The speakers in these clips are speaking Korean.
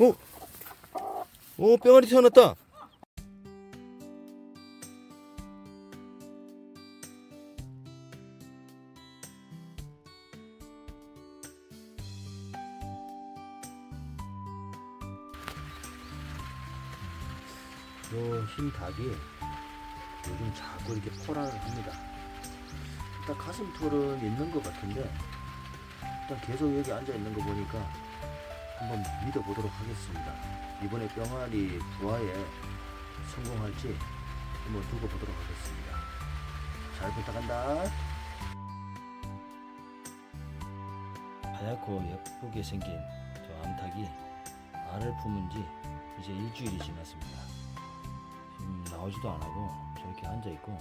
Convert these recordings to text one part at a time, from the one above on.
어? 오 뿅아리 태어났다. 요흰 닭이 요즘 자꾸 이렇게 포라를 합니다. 일단 가슴 털은 있는 것 같은데 일단 계속 여기 앉아 있는 거 보니까 한번 믿어보도록 하겠습니다. 이번에 병아리 부화에 성공할지 한번 두고 보도록 하겠습니다. 잘 부탁한다. 하얗고 예쁘게 생긴 저 암탉이 알을 품은 지 이제 일주일이 지났습니다. 지금 나오지도 안 하고 저렇게 앉아 있고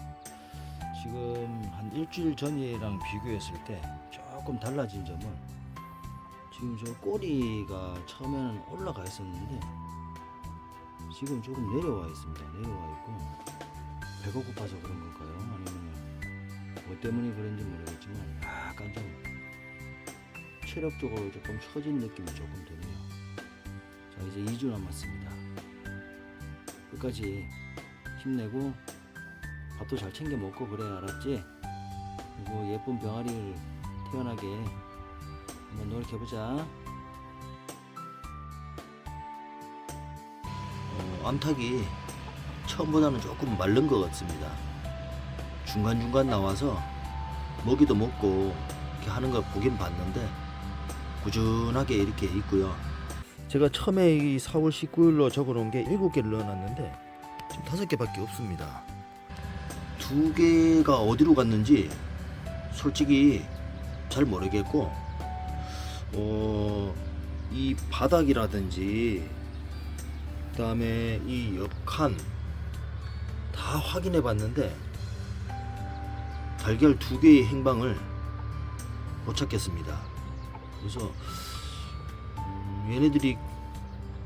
지금 한 일주일 전이랑 비교했을 때 조금 달라진 점은 지금 저 꼬리가 처음에는 올라가 있었는데 지금 조금 내려와 있습니다. 내려와 있고 배가 고파서 그런 걸까요? 아니면 뭐 때문에 그런지 모르겠지만 약간 좀 체력적으로 조금 처진 느낌이 조금 드네요. 자 이제 2주 남았습니다. 끝까지 힘내고 밥도 잘 챙겨 먹고 그래 알았지? 그리고 예쁜 병아리를 태어나게 한번 노력해보자. 어, 암탉이 처음보다는 조금 마른 것 같습니다. 중간중간 나와서 먹이도 먹고 이렇게 하는 걸 보긴 봤는데 꾸준하게 이렇게 있고요. 제가 처음에 이 4월 19일로 적어놓은 게 7개를 넣어놨는데 지금 5개밖에 없습니다. 두 개가 어디로 갔는지 솔직히 잘 모르겠고 어, 이 바닥이라든지 그 다음에 이 옆칸 다 확인해 봤는데 달걀 두 개의 행방을 못 찾겠습니다. 그래서 음, 얘네들이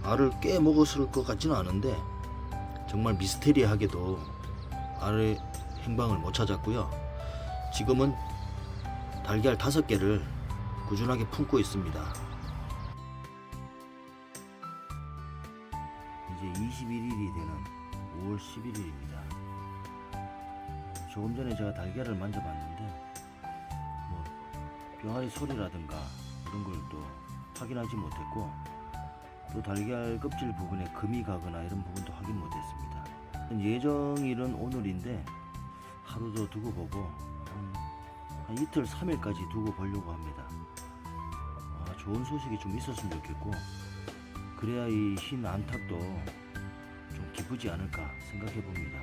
알을 깨 먹었을 것 같지는 않은데 정말 미스테리하게도 알의 행방을 못 찾았고요. 지금은 달걀 다섯 개를 꾸준하게 품고 있습니다. 이제 21일이 되는 5월 11일입니다. 조금 전에 제가 달걀을 만져봤는데 뭐 병아리 소리라든가 이런 걸 또 확인하지 못했고 또 달걀 껍질 부분에 금이 가거나 이런 부분도 확인 못했습니다. 예정일은 오늘인데 하루 더 두고 보고 한, 한 이틀 3일까지 두고 보려고 합니다. 아, 좋은 소식이 좀 있었으면 좋겠고 그래야 이 흰 안탁도 좀 기쁘지 않을까 생각해 봅니다.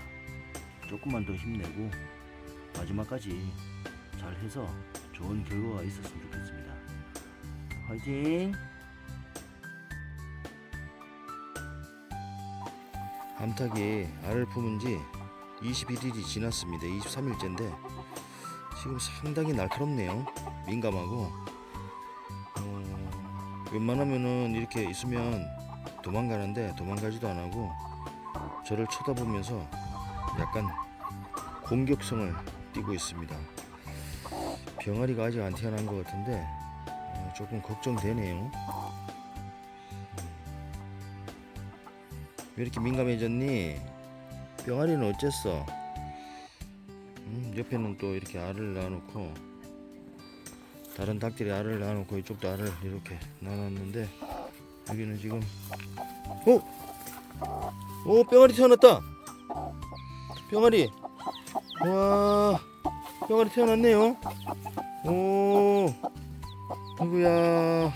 조금만 더 힘내고 마지막까지 잘 해서 좋은 결과가 있었으면 좋겠습니다. 화이팅! 암탉이 알을 품은 지 21일이 지났습니다. 23일째인데 지금 상당히 날카롭네요. 민감하고 어, 웬만하면은 이렇게 있으면 도망가는데 도망가지도 안 하고 저를 쳐다보면서 약간 공격성을 띠고 있습니다. 병아리가 아직 안 태어난 것 같은데 어, 조금 걱정되네요. 음. 왜 이렇게 민감해졌니? 병아리는 어쨌어? 음, 옆에는 또 이렇게 알을 낳아놓고 다른 닭들이 알을 낳아놓고 이쪽도 알을 이렇게 낳아놨는데 여기는 지금 어? 오 병아리 태어났다. 병아리. 와 병아리 태어났네요. 오 아이고야.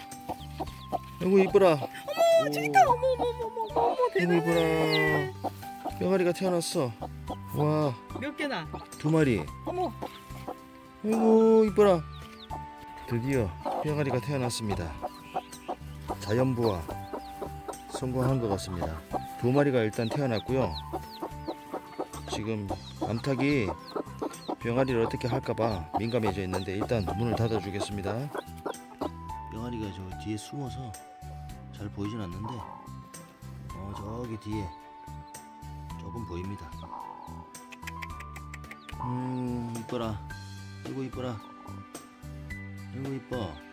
아이고 이뻐라. 어머 저기다. 어머 어머 어머 어머 대단해 이뻐라. 병아리가 태어났어. 와. 두몇 개나? 마리. 어머. 아이고 이뻐라 드디어 병아리가 태어났습니다. 자연부화 성공한 것 같습니다. 두 마리가 일단 태어났고요. 지금 암탉이 병아리를 어떻게 할까봐 민감해져 있는데 일단 문을 닫아 주겠습니다. 병아리가 저 뒤에 숨어서 잘 보이진 않는데 어 저기 뒤에 조금 보입니다. 음 이뻐라. 아이고 이뻐라 아이고 이뻐